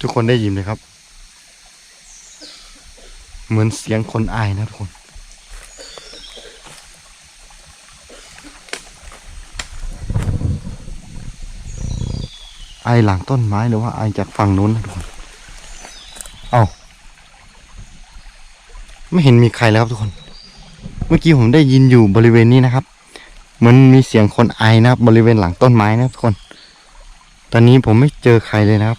ทุกคนได้ยินไหมครับ เหมือนเสียงคนอายนะทุกคน ไอหลังต้นไม้หรือว่าไอจากฝั่งนู้นนะทุกคน เอาไม่เห็นมีใครแล้วครับทุกคน เมื่อกี้ผมได้ยินอยู่บริเวณนี้นะครับ เหมือนมีเสียงคนไอนะครับบริเวณหลังต้นไม้นะครับทุกคน ตอนนี้ผมไม่เจอใครเลยนะครับ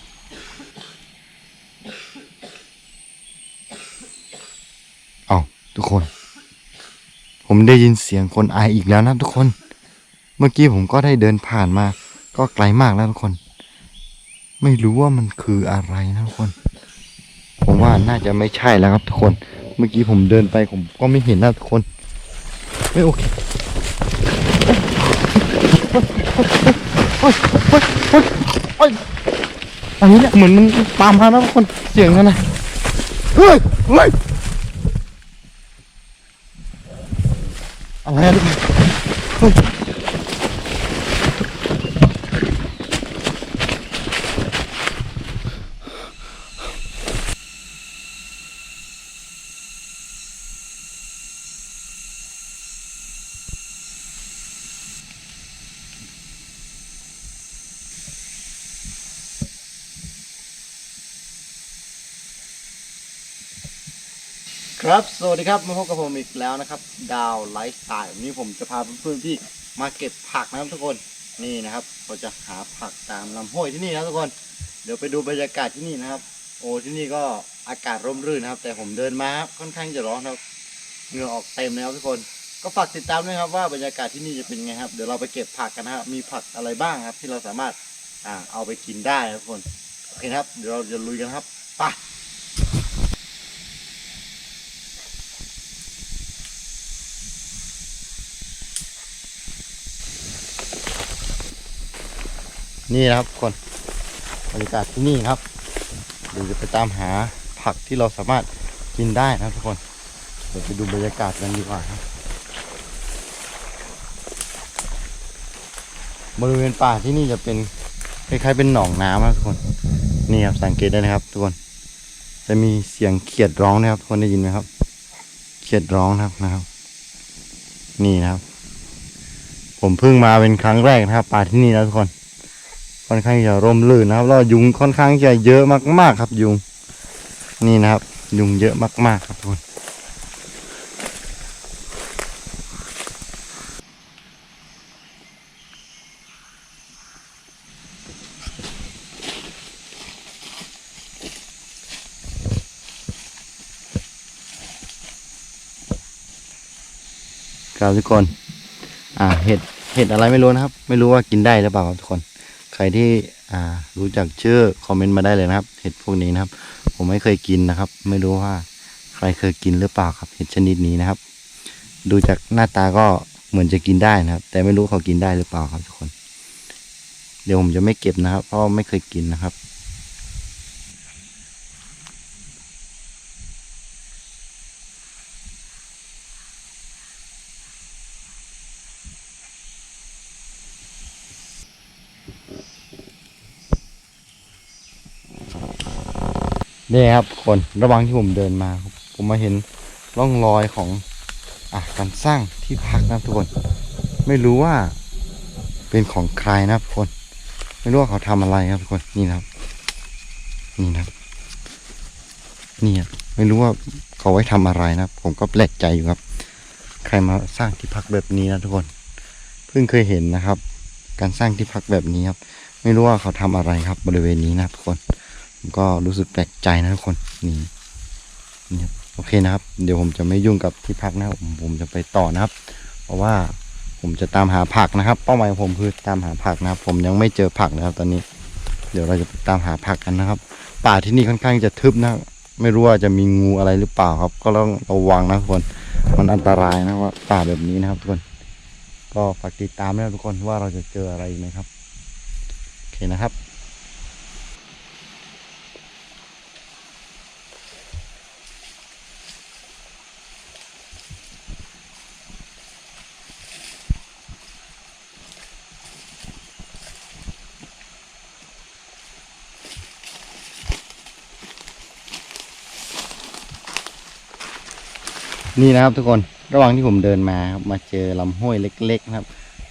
เอา ทุกคน ผมได้ยินเสียงคนไออีกแล้วนะทุกคน เมื่อกี้ผมก็ได้เดินผ่านมา ก็ไกลมากแล้วทุกคน ไม่รู้ว่ามันคืออะไรนะทุกคน ผมว่าน่าจะไม่ใช่แล้วครับทุกคน เมื่อกี้ผมเดินไปผมก็ไม่เห็นนะทุกคน ไม่โอเคอันนี้เนี่ยเหมือนมันตามมานะทุกคนเสียงนั่นนะเฮ้ยเฮ้ย อะไร ครับ สวัสดีครับ มาพบกับผมอีกแล้วนะครับ ดาวไลฟ์สไตล์วันนี้ผมจะพาเพื่อนๆที่มาเก็บผักนะครับทุกคน นี่นะครับเราจะหาผักตามลำห้วยที่นี่นะทุกคน เดี๋ยวไปดูบรรยากาศที่นี่นะครับ โอ้ที่นี่ก็อากาศร่มรื่นนะครับ แต่ผมเดินมาครับค่อนข้างจะร้อนครับ เหงื่อออกเต็มเลยครับทุกคน ก็ฝากติดตามด้วยครับว่าบรรยากาศที่นี่จะเป็นไงครับ เดี๋ยวเราไปเก็บผักกันนะครับ มีผักอะไรบ้างครับ ที่เราสามารถอ่าเอาไปกินได้ครับทุกคน โอเคครับ เดี๋ยวเราจะลุยกันครับ ไป นี่นะครับทุกคนบรรยากาศที่นี่ครับเดี๋ยวจะไปตามหาผักที่เราสามารถกินได้นะครับทุกคนเดี๋ยวไปดูบรรยากาศกันดีกว่าครับบริเวณป่าที่นี่จะเป็นคล้ายๆเป็นหนองน้ำนะทุกคนนี่ครับสังเกตได้นะครับ ทุกคน จะมีเสียงเขียดร้องนะครับทุกคนได้ยินไหมครับ เขียดร้องนะครับนะครับ นี่นะครับ ผมเพิ่งมาเป็นครั้งแรกนะครับ ป่าที่นี่นะทุกคน ค่อนข้างจะร่มรื่นนะครับแล้วยุงค่อนข้างจะเยอะมากๆครับ ยุง นี่นะครับ ยุงเยอะมากๆครับทุกคนครับทุกคน อ่า เห็ด เห็ดอะไรไม่รู้นะครับ ไม่รู้ว่ากินได้หรือเปล่าครับทุกคน รที่รู้จักชื่อคอมเมนต์มาได้เลยนะครับ เห็ดพวกนี้นะครับ ผมไม่เคยกินนะครับ ไม่รู้ว่าใครเคยกินหรือเปล่าครับ เห็ดชนิดนี้นะครับ ดูจากหน้าตาก็เหมือนจะกินได้นะครับ แต่ไม่รู้เขากินได้หรือเปล่าครับทุกคน เดี๋ยวผมจะไม่เก็บนะครับ เพราะไม่เคยกินนะครับ นี่ครับคนระหว่างที่ผมเดินมา ผมมาเห็นร่องรอยของอะการสร้างที่พักนะทุกคน ไม่รู้ว่าเป็นของใครนะครับทุกคน ไม่รู้ว่าเขาทำอะไรครับทุกคนนี่นะครับ นี่นะนี่ครับไม่รู้ว่าเขาไว้ทำอะไรนะผมก็แปลกใจอยู่ครับ ใครมาสร้างที่พักแบบนี้นะทุกคน เพิ่งเคยเห็นนะครับ การสร้างที่พักแบบนี้ครับ ไม่รู้ว่าเขาทำอะไรครับบริเวณนี้นะทุกคน ก็รู้สึกแปลกใจนะทุกคนนี่นี่โอเคนะครับ เดี๋ยวผมจะไม่ยุ่งกับที่พักนะครับผมผมจะไปต่อนะครับ เพราะว่าผมจะตามหาผักนะครับ เป้าหมายผมคือตามหาผักนะครับ ผมยังไม่เจอผักนะครับ ตอนนี้ เดี๋ยวเราจะตามหาผักกันนะครับ ป่าที่นี่ค่อนข้างจะทึบนะ ไม่รู้ว่าจะมีงูอะไรหรือเปล่าครับ ก็ต้องระวังนะทุกคน มันอันตรายนะว่าป่าแบบนี้นะครับทุกคน ก็ฝากติดตามนะทุกคนว่าเราจะเจออะไรไหมครับ โอเคนะครับ นี่นะครับทุกคนระหว่างที่ผมเดินมาครับมาเจอลำห้วยเล็กๆนะครับ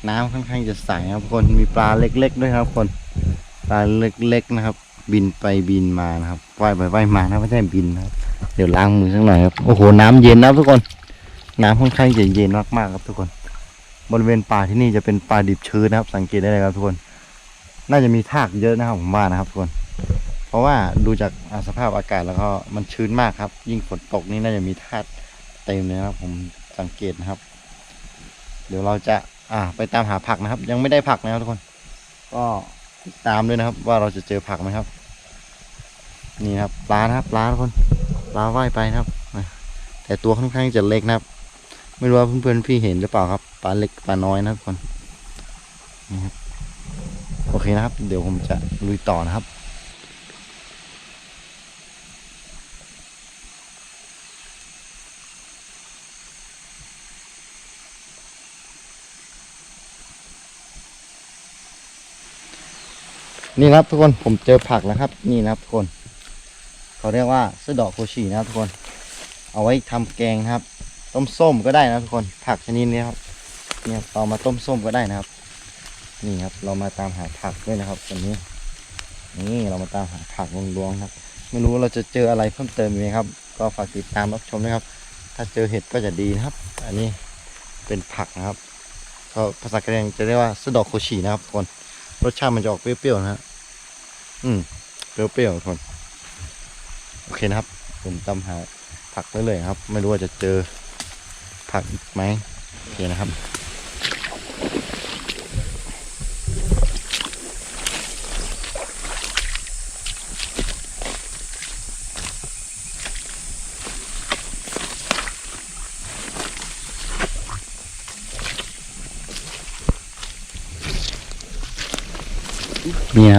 น้ำค่อนข้างจะใสครับทุกคนมีปลาเล็ก ๆ ด้วยครับทุกคนปลาเล็กๆนะครับ บินไปบินมานะครับว่ายไปว่ายมานะไม่ใช่บินนะครับเดี๋ยวล้างมือสักหน่อยครับโอ้โหน้ำเย็นนะทุกคน น้ำค่อนข้างจะเย็นมากๆครับทุกคน บริเวณป่าที่นี่จะเป็นป่าดิบชื้นนะครับ สังเกตได้เลยครับทุกคน น่าจะมีทากเยอะนะครับผมว่านะครับทุกคน เพราะว่าดูจากสภาพอากาศแล้วก็มันชื้นมากครับ ยิ่งฝนตกนี่น่าจะมีทาก ต็มเลยนะครับ ผมสังเกตนะครับ เดี๋ยวเราจะอ่าไปตามหาผักนะครับ ยังไม่ได้ผักนะครับทุกคน ก็ติดตามด้วยนะครับ ว่าเราจะเจอผักไหมครับ นี่ครับปลานะครับปลาทุกคนปลาว่ายไปนะครับแต่ตัวค่อนข้างจะเล็กนะครับ ไม่รู้ว่าเพื่อนๆพี่เห็นหรือเปล่าครับปลาเล็กปลาน้อยนะครับทุกคนนี่ครับโอเคนะครับ เดี๋ยวผมจะลุยต่อนะครับ นี่ครับทุกคนผมเจอผักแล้วครับ นี่นะครับทุกคน เขาเรียกว่าสะดอกโคชีนะครับทุกคน เอาไว้ทำแกงครับ ต้มส้มก็ได้นะทุกคนผักชนิดนี้ครับเนี่ยเรามาต้มส้มก็ได้นะครับ นี่ครับเรามาตามหาผักด้วยนะครับวันนี้ นี่เรามาตามหาผักลวงๆครับ ไม่รู้เราจะเจออะไรเพิ่มเติมไหมครับ ก็ฝากติดตามรับชมนะครับ ถ้าเจอเห็ดก็จะดีนะครับ อันนี้เป็นผักนะครับภาษากรี่ยงจะเรียกว่าสะดอกโคชีนะครับทุกคน รสชาติมันจะออกเปรี้ยวๆนะฮะ อืม เปรี้ยวๆทุกคน โอเคนะครับ ผมตามหาผักไปเลยครับ ไม่รู้ว่าจะเจอผักอีกไหมโอเคนะครับ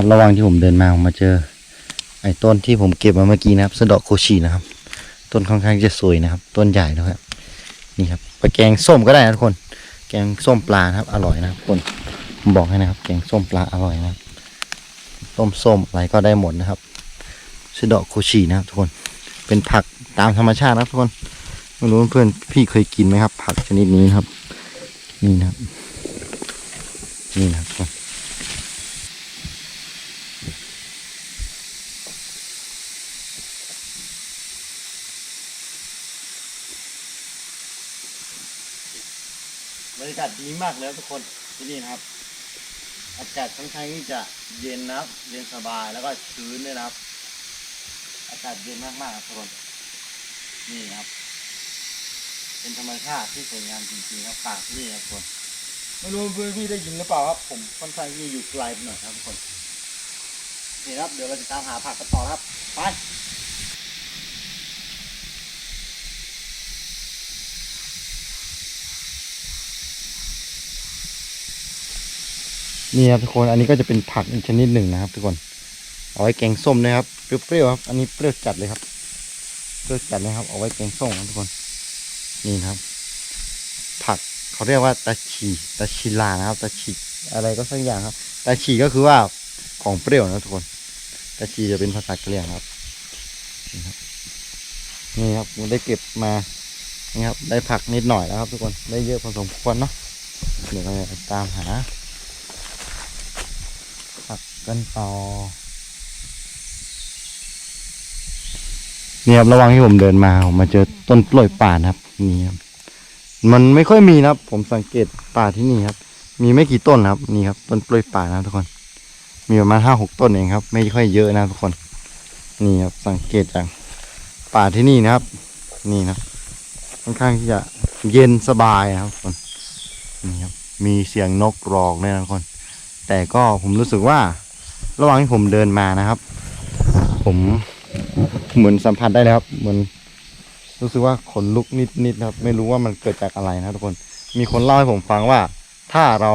นะครับ ระหว่างที่ผมเดินมาผมมาเจอ ไอ้ต้นที่ผมเก็บมาเมื่อกี้นะครับสะดอกโคชีนะครับ ต้นค่อนข้างจะสวยนะครับ ต้นใหญ่นะครับ นี่ครับไปแกงส้มก็ได้นะทุกคน แกงส้มปลาครับ อร่อยนะครับทุกคนผมบอกให้นะครับ แกงส้มปลาอร่อยนะครับ ต้มส้มอะไรก็ได้หมดนะครับสะดอกโคชีนะครับทุกคน เป็นผักตามธรรมชาตินะครับทุกคน ไม่รู้เพื่อนพี่เคยกินไหมครับ ผักชนิดนี้นะครับ นี่นะครับ นี่นะครับทุกคน บรรยากาศดีมากเลยครับทุกคนที่นี่นะครับ อากาศค่อนข้างที่จะเย็นนะครับ เย็นสบายแล้วก็ชื้นด้วยนะครับ อากาศเย็นมากๆครับทุกคนนี่นครับ เป็นธรรมชาติที่สวยงามจริงๆครับป่าที่นี่ครับทุกคนไม่รู้เพื่อนพี่ได้ยินหรือเปล่าครับ ผมค่อนข้างที่อยู่ไกลไปหน่อยครับทุกคนนี่ครับเดี๋ยวเราจะตามหาผักกันต่อครับไป นี่ครับทุกคนอันนี้ก็จะเป็นผักอีกชนิดหนึ่งนะครับ ทุกคนเอาไว้แกงส้มนะครับเปรี้ยวๆครับ อันนี้เปรี้ยวจัดเลยครับเปรี้ยวจัดเลยครับ เอาไว้แกงส้มครับทุกคนนี่นะครับ ผักเขาเรียกว่าตะชีตะชิลานะครับตะชีอะไรก็สักอย่างครับตะชีก็คือว่าของเปรี้ยวนะทุกคนตะชีจะเป็นภาษากะเหรี่ยงครับนี่ครับนี่ครับผมได้เก็บมานี่ครับ ได้ผักนิดหน่อยแล้วครับ ทุกคนได้เยอะพอสมควรเนาะเดี๋ยวเราตามหา ผักกันต่อนี่ครับระหว่างที่ผมเดินมาผมมาเจอต้นกล้วยป่านะครับนี่ครับมันไม่ค่อยมีนะครับ ผมสังเกตป่าที่นี่ครับ มีไม่กี่ต้นนะครับนี่ครับ ต้นกล้วยป่านะทุกคน มีประมาณห้าหกต้นเองครับ ไม่ค่อยเยอะนะทุกคน นี่ครับสังเกตจากป่าที่นี่นะครับ นี่นะครับค่อนข้างที่จะเย็นสบายนะครับทุกคนนี่ครับมีเสียงนกร้องด้วยนะทุกคน แต่ก็ผมรู้สึกว่าระหว่างที่ผมเดินมานะครับ ผมเหมือนสัมผัสได้เลยครับเหมือนรู้สึกว่าขนลุกนิดๆครับ ไม่รู้ว่ามันเกิดจากอะไรนะทุกคน มีคนเล่าให้ผมฟังว่า ถ้าเรา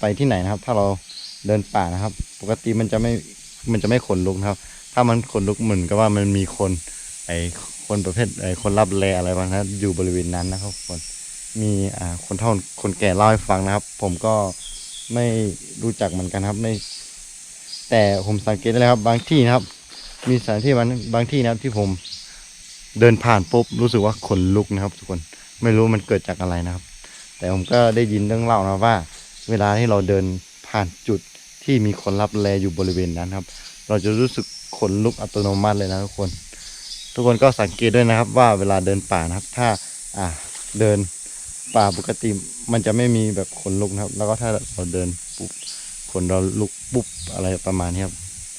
ไปที่ไหนนะครับ ถ้าเราเดินป่านะครับ ปกติมันจะไม่มันจะไม่ขนลุกนะครับ ถ้ามันขนลุกเหมือนกับว่ามันมีคนไอคนประเภทไอคนรับแลอะไรบางนั้นอยู่บริเวณนั้นนะครับทุกคนมีอ่าคนเฒ่าคนแก่เล่าให้ฟังนะครับ ผมก็ ไม่รู้จักเหมือนกันครับไม่แต่ผมสังเกตได้เลยครับ บางที่นะครับ มีสถานที่บางบางที่นะครับที่ผมเดินผ่านปุ๊บรู้สึกว่าขนลุกนะครับ ทุกคนไม่รู้มันเกิดจากอะไรนะครับ แต่ผมก็ได้ยินเรื่องเล่านะว่า เวลาที่เราเดินผ่านจุดที่มีคนรับแลอยู่บริเวณนั้นครับ เราจะรู้สึกขนลุกอัตโนมัติเลยนะทุกคน ทุกคนก็สังเกตด้วยนะครับว่าเวลาเดินป่านะครับ ถ้าอ่าเดิน ป่าปกติมันจะไม่มีแบบขนลุกนะครับ แล้วก็ถ้าเราเดินปุ๊บขนเราลุกปุ๊บอะไรประมาณนี้ครับ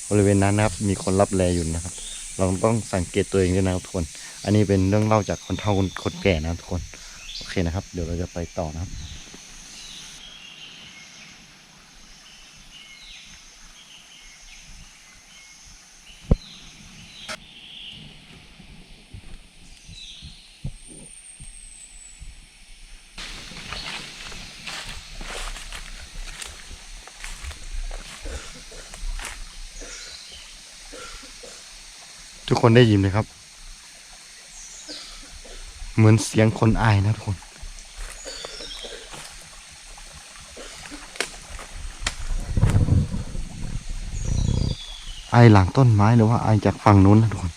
บริเวณนั้นนะครับ มีคนรับแลอยู่นะครับ เราต้องสังเกตตัวเองด้วยนะครับทุกคน อันนี้เป็นเรื่องเล่าจากคนเฒ่าคนแก่นะครับทุกคน โอเคนะครับ เดี๋ยวเราจะไปต่อนะครับ ทุกคนได้ยินไหมครับ เหมือนเสียงคนอายนะทุกคน ไอหลังต้นไม้หรือว่าไอจากฝั่งนู้นนะทุกคน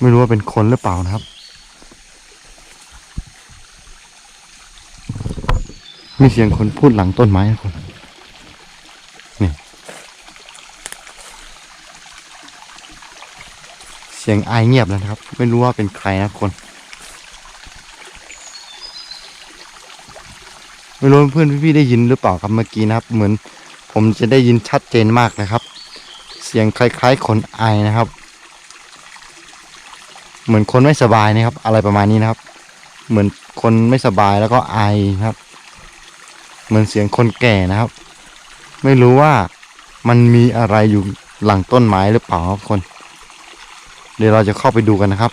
ไม่รู้ว่าเป็นคนหรือเปล่านะครับ มีเสียงคนพูดหลังต้นไม้นะทุกคน สียงไอเงียบแล้วนะครับ ไม่รู้ว่าเป็นใครนะคน ไม่รู้เพื่อนพี่ๆได้ยินหรือเปล่าครับเมื่อกี้นะครับ เหมือนผมจะได้ยินชัดเจนมากนะครับ เสียงคล้ายๆคนไอนะครับ เหมือนคนไม่สบายนะครับ อะไรประมาณนี้นะครับ เหมือนคนไม่สบายแล้วก็ไอนะครับ เหมือนเสียงคนแก่นะครับ ไม่รู้ว่ามันมีอะไรอยู่หลังต้นไม้หรือเปล่าครับคน เดี๋ยวเราจะเข้าไปดูกันนะครับ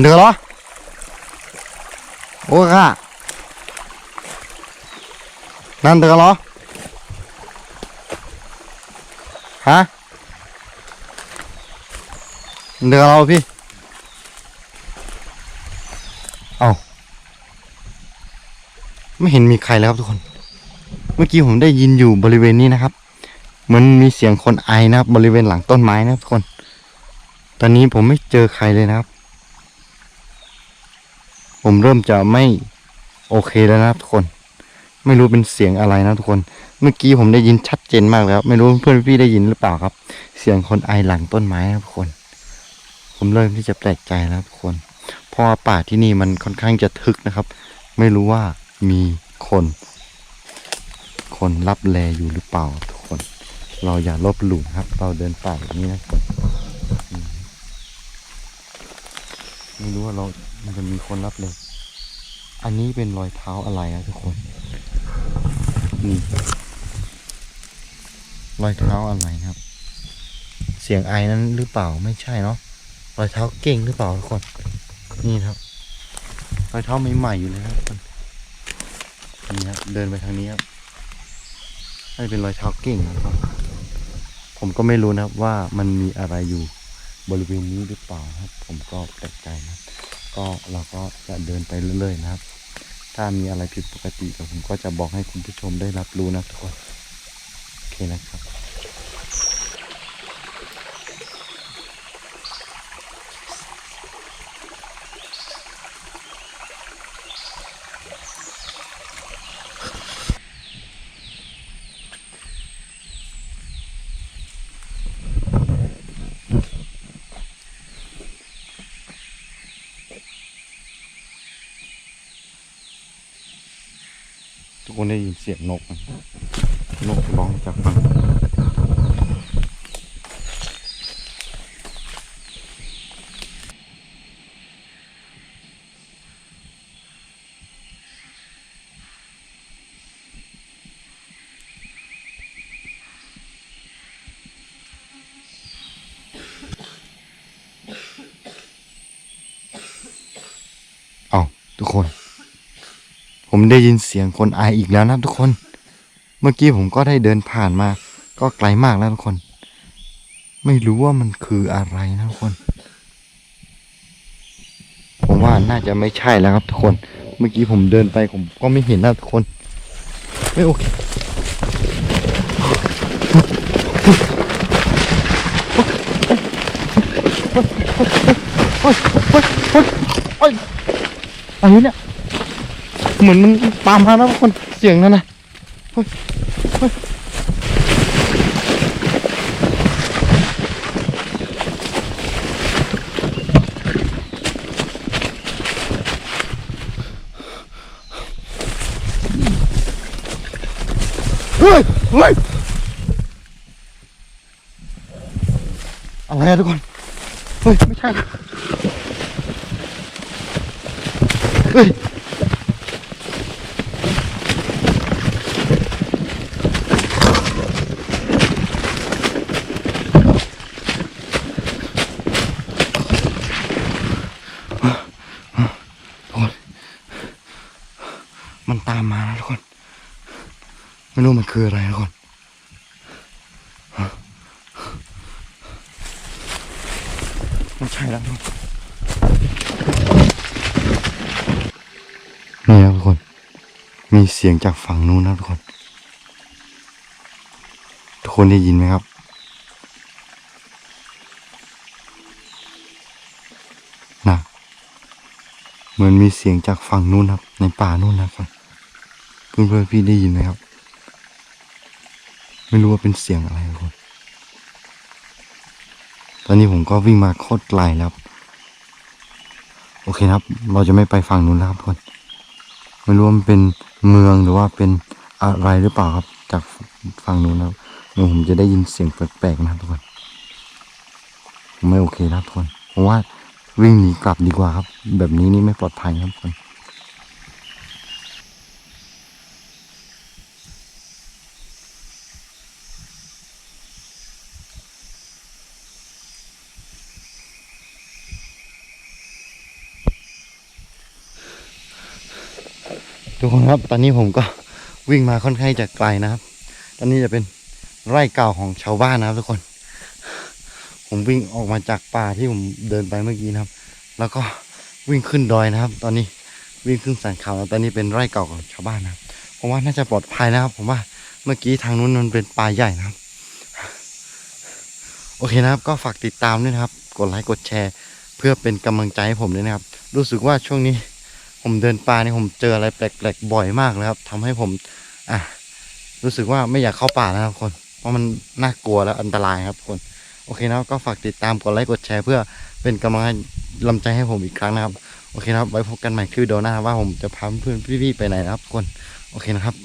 เดือเหรอ โอ้ค่ะนั่นเดือเหรอ ฮะเดือเราพี่ เอาไม่เห็นมีใครแล้วครับทุกคน เมื่อกี้ผมได้ยินอยู่บริเวณนี้นะครับ เหมือนมีเสียงคนไอนะครับ บริเวณหลังต้นไม้นะครับทุกคน ตอนนี้ผมไม่เจอใครเลยนะครับ ผมเริ่มจะไม่โอเคแล้วนะครับทุกคน ไม่รู้เป็นเสียงอะไรนะทุกคน เมื่อกี้ผมได้ยินชัดเจนมากเลยครับไม่รู้เพื่อนพี่ได้ยินหรือเปล่าครับ เสียงคนไอหลังต้นไม้นะทุกคน ผมเริ่มที่จะแปลกใจแล้วครับทุกคน เพราะว่าป่าที่นี่มันค่อนข้างจะทึกนะครับ ไม่รู้ว่ามีคน คนรับแลอยู่หรือเปล่าทุกค เราอย่าลบหลู่นะครับ เราเดินป่าแบบนี้นะไม่รู้ว่าเรา มันจะมีคนรับแลย อันนี้เป็นรอยเท้าอะไรนะทุกคน นี่ รอยเท้าอะไรครับ เสียงไอนั้นหรือเปล่า ไม่ใช่เนาะ รอยเท้าเก่งหรือเปล่าทุกคน นี่ครับ รอยเท้าใหม่ๆอยู่เลยครับทุกคนนี่ครับ เดินไปทางนี้ครับน่าจะเป็นรอยเท้าเก่งนะครับ ผมก็ไม่รู้นะครับว่ามันมีอะไรอยู่บริเวณนี้หรือเปล่าครับ ผมก็แปลกใจนะก็เราก็จะเดินไปเรื่อยๆนะครับ ถ้ามีอะไรผิดปกติผมก็จะบอกให้คุณผู้ชมได้รับรู้นะทุกคนโอเคนะครับ คนได้ยินเสียงนก นกร้องจากฝั่งเอทุกคน ผมได้ยินเสียงคนไออีกแล้วนะทุกคน เมื่อกี้ผมก็ได้เดินผ่านมา ก็ไกลมากแล้วทุกคน ไม่รู้ว่ามันคืออะไรนะทุกคน ผมว่าน่าจะไม่ใช่แล้วครับทุกคน เมื่อกี้ผมเดินไปผมก็ไม่เห็นนะทุกคน ไม่โอเคเฮ้ยเฮ้ยเฮ้ยเฮ้ยอะไรเนี่ย เหมือนมันตามมาแล้วทุกคนเสียงนั่นนะเฮ้ยเฮ้ยเฮ้ยเฮ้ยอะไรอะทุกคน เฮ้ย ไม่ใช่ เฮ้ย มันตามมานะทุกคน ไม่รู้มันคืออะไรนะทุกคนไม่ใช่แล้วทุกคนนี่ครับทุกคน มีเสียงจากฝั่งนู้นนะทุกคน ทุกคนได้ยินไหมครับ นะเหมือนมีเสียงจากฝั่งนู้นครับ ในป่านู้นนะครับเพื่อนเพื่อนๆพี่ได้ยินไหมครับ ไม่รู้ว่าเป็นเสียงอะไรทุกคนตอนนี้ผมก็วิ่งมาโคตรไกลแล้ว โอเคครับ เราจะไม่ไปฝั่งนู้นแล้วครับทุกคนไม่รู้ว่ามันเป็นเมืองหรือว่าเป็นอะไรหรือเปล่าครับ จากฝั่งนู้นนะครับเดี๋ยวผมจะได้ยินเสียงแปลกๆนะครับทุกคนผมไม่โอเคนะครับทุกคนเพราะว่าวิ่งหนีกลับดีกว่าครับ แบบนี้นี่ไม่ปลอดภัยครับทุกคน ทุกคนครับ ตอนนี้ผมก็วิ่งมาค่อนข้างจะไกลนะครับ ตอนนี้จะเป็นไร่เก่าของชาวบ้านนะครับ ทุกคน ผมวิ่งออกมาจากป่าที่ผมเดินไปเมื่อกี้นะครับ แล้วก็วิ่งขึ้นดอยนะครับ ตอนนี้วิ่งขึ้นสันเขาแล้วตอนนี้เป็นไร่เก่าของชาวบ้านนะครับผมว่าน่าจะปลอดภัยนะครับ ผมว่าเมื่อกี้ทางนู้นมันเป็นป่าใหญ่นะครับ โอเคนะครับ ก็ฝากติดตามด้วยนะครับ กดไลค์กดแชร์ เพื่อเป็นกำลังใจให้ผมด้วยนะครับ รู้สึกว่าช่วงนี้ ผมเดินป่าเนี่ยผมเจออะไรแปลกๆบ่อยมากเลยครับทำให้ผม อะรู้สึกว่าไม่อยากเข้าป่านะครับคน เพราะมันน่ากลัวและอันตรายครับคน โอเคนะก็ฝากติดตามกดไลค์กดแชร์เพื่อเป็นกำลังใจให้ผมอีกครั้งนะครับ โอเคนะครับ ไว้พบกันใหม่คือเดีโอหน้าว่าผมจะพาเพื่อนพี่ๆไปไหนนะครับทุกคน โอเคนะครับ